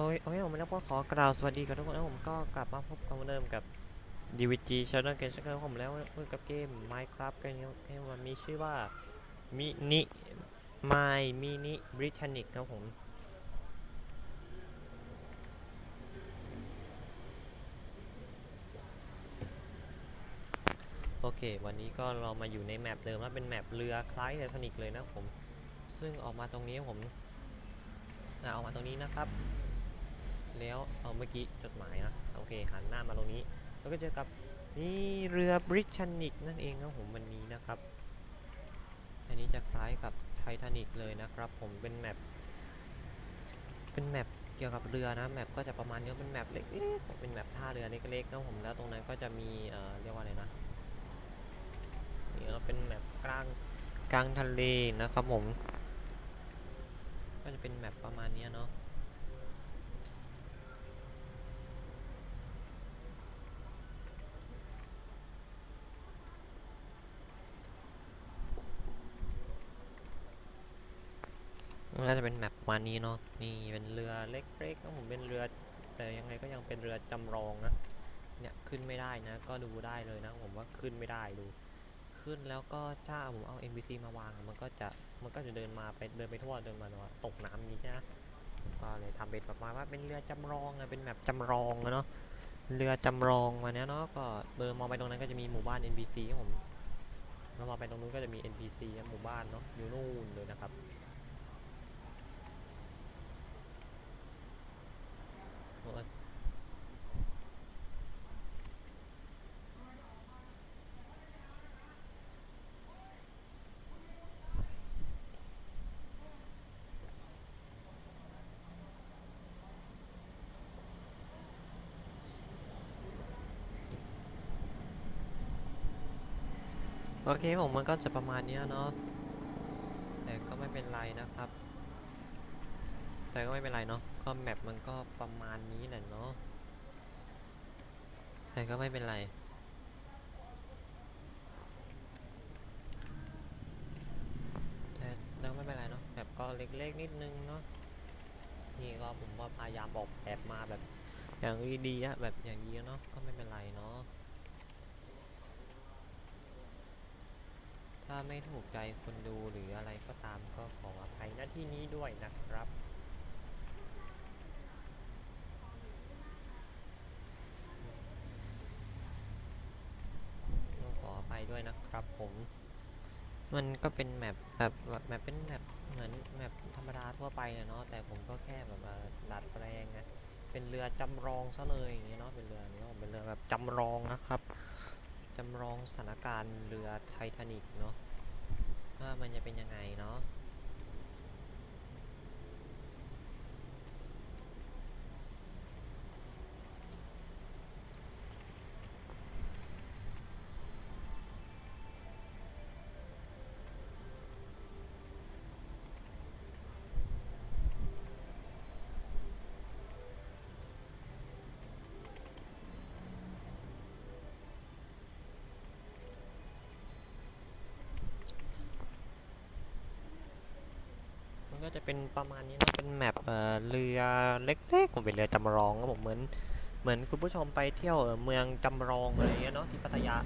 โอ้ยโอ้ยผมแล้วก็ขอกล่าวสวัสดีกับทุกคนนะผมก็กลับมาพบกันเหมือนเดิมกับ DVG Channel เกมชักเกอร์ผมแล้วเมื่อกับเกม Minecraft เกมนี้เกมมันมีชื่อว่ามินิ My Mini Britannic ครับผมโอเค วันนี้ก็เรามาอยู่ในแมปเดิมว่าเป็นแมปเรือคล้ายไททานิกเลยนะผม ซึ่งออกมาตรงนี้ผมออกมาตรงนี้นะครับ แล้วเอาเมื่อกี้จดหมายนะโอเคหันหน้ามาตรงนี้ แล้วก็เจอกับนี่เรือบริชานิกนั่นเองครับผมวันนี้นะครับ อันนี้จะคล้ายกับไททานิกเลยนะครับ ผมเป็นแมปเป็นแมปเกี่ยวกับเรือนะแมปก็จะประมาณนี้เป็นแมปเล็กๆเป็นแมปท่าเรือเล็กๆนะผมแล้วตรงนั้นก็จะมีเอ่อเรียกว่าอะไรนะนี่ก็เป็นแมปกลางกลางทะเลนะครับผม ก็จะเป็นแมปประมาณนี้เนาะ น่าจะเป็นแมปประมานี้เนาะนี่เป็นเรือเล็กๆนะผมเป็นเรือ แต่ยังไงก็ยังเป็นเรือจำลองนะเนี่ยขึ้นไม่ได้นะ ก็ดูได้เลยนะ ผมว่าขึ้นไม่ได้ดู ขึ้นแล้วก็ถ้าผมเอา NPC มาวางมันก็จะมันก็จะเดินมาไปเดินไปทั่วเดินมาว่าตกน้ำนี้ใช่ไหมก็เลยทำเป็นแบบว่าเป็นเรือจำลองอะเป็นแมปจำลองอะเนาะเรือจำลองมาเนี้ยเนาะก็เดินมองไปตรงนั้นก็จะมีหมู่บ้าน NPC ครับผมแล้วมองไปตรงนู้นก็จะมี NPC นะหมู่บ้านเนาะอยู่นู่นเลยนะครับ โอ้ย โอเคผมมันก็จะประมาณนี้เนาะแต่ก็ไม่เป็นไรนะครับ แต่ก็ไม่เป็นไรเนาะก็แมปมันก็ประมาณนี้แหละเนาะแต่ก็ไม่เป็นไรแต่แล้วไม่เป็นไรเนาะแบบก็เล็กๆนิดนึงเนาะนี่ก็ผมว่าพยายามออกแบบมาแบบอย่างดีๆอะแบบอย่างดีอะเนาะก็ไม่เป็นไรเนาะ ถ้า ไม่ถูกใจคนดูหรืออะไรก็ตามก็ขออภัยหน้าที่นี้ด้วยนะครับ ต้องขออภัยด้วยนะครับผม มันก็เป็นแมปแบบแมปเป็นแมปเหมือนแมปธรรมดาทั่วไปเลยเนาะแต่ผมก็แค่แบบดัดแปลงไงเป็นเรือจำลองซะเลยอย่างเงี้ยเนาะเป็นเรือเนี้ผมเป็นเรือแบบจำลองนะครับจำลองสถานการณ์เรือไททานิกเนาะ ว่ามันจะเป็นยังไงเนาะ ก็จะเป็นประมาณนี้นะเป็นแมปเรือเล็กๆผมเป็นเรือจำลองครับผมเหมือนเหมือนคุณผู้ชมไปเที่ยวเมืองจำลองอะไรเงี้ยเนาะที่พัทยา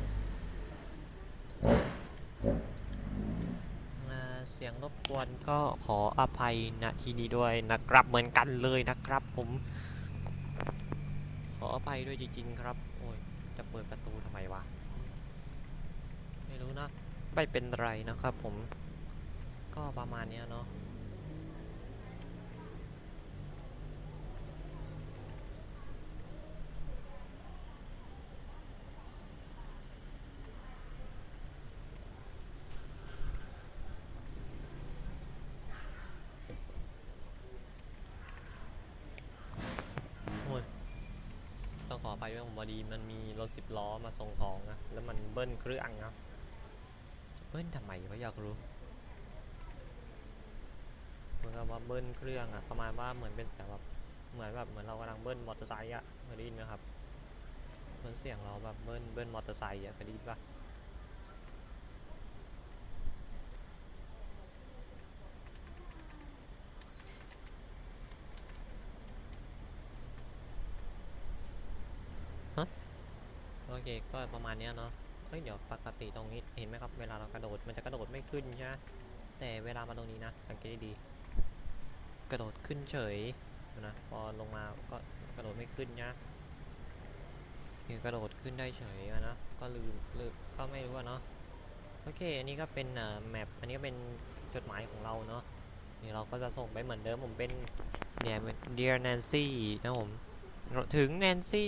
เสียงรบกวนก็ขออภัยณที่นี้ด้วยนะครับเหมือนกันเลยนะครับผม ขออภัยด้วยจริงๆครับโอ้ยจะเปิดประตูทำไมวะไม่รู้นะไม่เป็นไรนะครับผมก็ประมาณนี้เนาะ โอ้ยต้องขอ ไปด้วยผมพอดีมันมีรถสิบล้อมาส่งของนะแล้วมันเบิ้ลเครื่องนะเบิ้ลทำไมวะอยากรู้เหมือนกับว่าเบิ้ลเครื่องอะประมาณว่าเหมือนเป็นเสียงแบบเหมือนแบบเหมือนเรากำลังเบิ้ลมอเตอร์ไซค์อะเคยได้ยินไหมครับเหมือนเสียงเราแบบเบิ้ลเบิ้ลมอเตอร์ไซค์อะเคยได้ยินปะ โอเคก็ประมาณเนี้ยเนาะเฮ้ยเดี๋ยวปกติตรงนี้เห็นไหมครับเวลาเรากระโดดมันจะกระโดดไม่ขึ้นใช่ไหมแต่เวลามาตรงนี้นะสังเกตดีๆกระโดดขึ้นเฉยนะพอลงมาก็กระโดดไม่ขึ้นนะคือกระโดดขึ้นได้เฉยนะก็ลืมลืมก็ไม่รู้อะเนาะโอเค อันนี้ก็เป็นเอ่อแมปอันนี้ก็เป็นจดหมายของเราเนาะนี่เราก็จะส่งไปเหมือนเดิมผมเป็นเนี่ย Dear Nancy นะผมถึง Nancy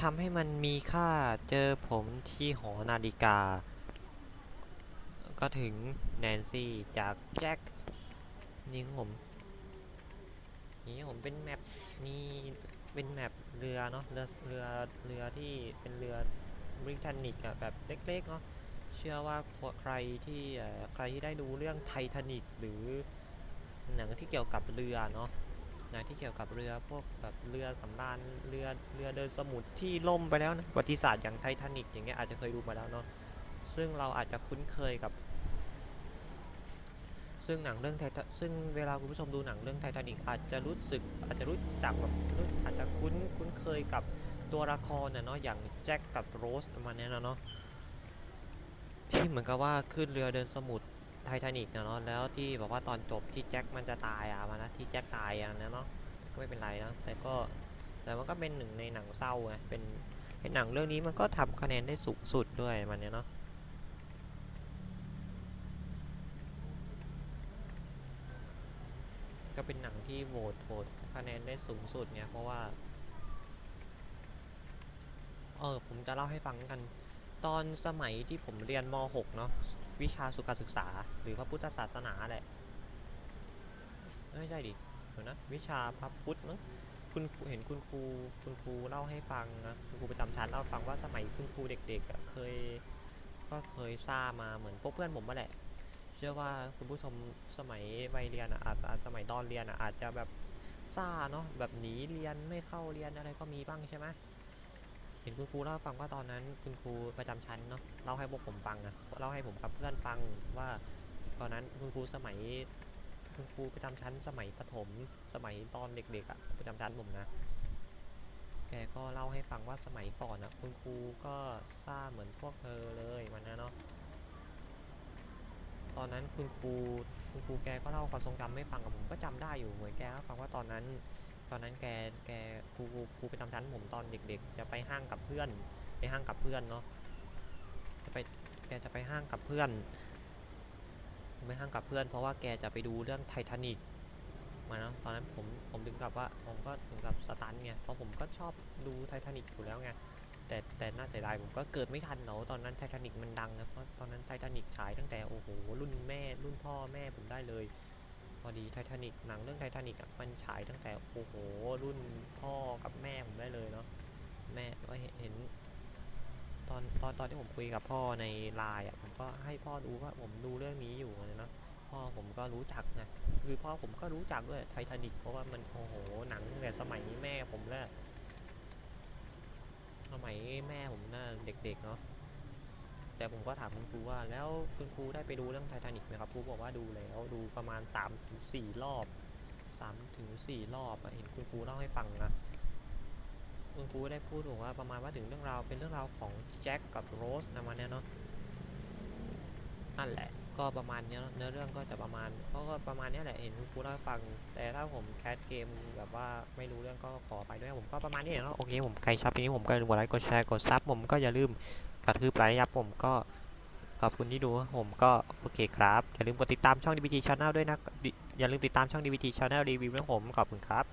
ทำให้มันมีค่าเจอผมที่หอนาฬิกา ก็ถึง Nancy จากแจ็คนี่ผม นี่ผมเป็นแมปนี่เป็นแมปเรือเนาะเรือเรือเรือที่เป็นเรือบริทานิกอะแบบเล็กๆเนาะเชื่อว่าใครที่ใครที่ได้ดูเรื่องไททานิกหรือหนังที่เกี่ยวกับเรือเนาะ นังที่เกี่ยวกับเรือพวกแบบเรือสำราญเรือเรือเดินสมุทรที่ล่มไปแล้วนะประวัติศาสตร์อย่างไททานิกอย่างเงี้ยอาจจะเคยดูมาแล้วเนาะซึ่งเราอาจจะคุ้นเคยกับ ซึ่งหนังเรื่องไททซึ่งเวลาคุณผู้ชมดูหนังเรื่องไททานิกอาจจะรู้สึกอาจจะรู้จักแบบรู้อาจจะคุ้นคุ้นเคยกับตัวละครนะเนาะอย่างแจ็คกับโรสประมาณนี้นะเนาะที่เหมือนกับว่าขึ้นเรือเดินสมุทร ไททานิกนะเนาะแล้วที่บอกว่าตอนจบที่แจ็คมันจะตายอะมานะที่แจ็คตายอะนะเนาะก็ไม่เป็นไรนะแต่ก็แต่มันก็เป็นหนึ่งในหนังเศร้าไงเป็นเป็นหนังเรื่องนี้มันก็ทำคะแนนได้สูงสุดด้วยมันเนี้ยเนาะก็เป็นหนังที่โหวตโหวตคะแนนได้สูงสุดเนี่ยเพราะว่า เออผมจะเล่าให้ฟังกัน ตอนสมัยที่ผมเรียนม .6 เนาะวิชาสุขศึกษา หรือพระพุทธศาสนาแหละไม่ใช่ดิเดี๋ยวนะ วิชาพระพุทธมั้งคุณเห็นคุณครูคุณครูเล่าให้ฟังนะคุณครูประจำชั้นเล่าฟังว่าสมัยคุณครูเด็กๆเคยก็เคยทราบมาเหมือนพวกเพื่อนผมมาแหละ เชื่อว่าคุณผู้ชมสมัยวัยเรียนอะอาจอาจสมัยตอนเรียนอะอาจจะแบบซ่าเนาะแบบหนีเรียนไม่เข้าเรียนอะไรก็มีบ้างใช่ไหม เห็นคุณครูเล่าฟังว่าตอนนั้นคุณครูประจำชั้นเนาะเล่าให้พวกผมฟังอะเล่าให้ผมกับเพื่อนฟังว่า ตอนนั้นคุณครูสมัย คุณครูประจำชั้น สมัยประถมสมัยตอนเด็กๆอะประจำชั้นผมนะแกก็เล่าให้ฟังว่าสมัยก่อนอะคุณครูก็ซ่าเหมือนพวกเธอเลยวันนั้นเนาะตอนนั้นคุณครูคุณครูแกก็เล่าความทรงจำให้ฟังกับผมก็จำได้อยู่เหมือนแกก็ฟังว่าตอนนั้น ตอนนั้นแกแกครูครูไประจำชั้นผมตอนเด็ก ๆ จะไปห้างกับเพื่อน ไปห้างกับเพื่อนเนาะจะไปแกจะไปห้างกับเพื่อนไปห้างกับเพื่อน เพราะว่าแกจะไปดูเรื่องไททานิกมาเนาะตอนนั้นผมผมถึงกับว่าผมก็ถึงกับสตันไงเพราะผมก็ชอบดูไททานิกอยู่แล้วไงแต่แต่น่าเสียดายผมก็เกิดไม่ทันเนาะตอนนั้นไททานิกมันดังนะเพราะตอนนั้นไททานิกฉายตั้งแต่โอ้โหรุ่นแม่รุ่นพ่อแม่ผมได้เลย พอดีไททานิกหนังเรื่องไททานิกอะมันฉายตั้งแต่โอ้โหรุ่นพ่อกับแม่ผมได้เลยเนาะแม่ก็เห็นหนตอนตอนตอนที่ผมคุยกับพ่อในไลน์อะผมก็ให้พ่อดูว่าผมดูเรื่องนี้อยู่เนาะพ่อผมก็รู้จักนะคือพ่อผมก็รู้จักด้วยไททานิกเพราะว่ามันโอ้โหหนังตั้งแต่สมัยแม่ผมแล้วสมัยแม่ผมน่าเด็กๆเนาะ แต่ผมก็ถามคุณครูว่า แล้วคุณครูได้ไปดูเรื่องไททานิกไหมครับครูบอกว่าดูแล้วดูประมาณ3ถึง4รอบ3ถึง4รอบเห็นคุณครูเล่าให้ฟังนะคุณครูได้พูดบอกว่าประมาณว่าถึงเรื่องราวเป็นเรื่องราวของแจ็คกับโรสนะมันเนี่ยเนาะนั่นแหละก็ประมาณเนี้ยเนอะเนื้อเรื่องก็จะประมาณก็ก็ประมาณเนี้ยแหละเห็นคุณครูเล่าให้ฟัง แต่ถ้าผมแคสเกมแบบว่าไม่รู้เรื่องก็ขอไปด้วยผมก็ประมาณนี้เนาะโอเคผมใครชอบคลิปนี้ผมก็อย่าลืมกดไลค์กดแชร์กดซับผมก็อย่าลืม กระทืบไลค์ยับผมก็ขอบคุณที่ดูผมก็โอเคครับ อย่าลืมกดติดตามช่อง DBT Channel ด้วยนะ อย่าลืมติดตามช่อง DBT Channel รีวิวของผมขอบคุณครับ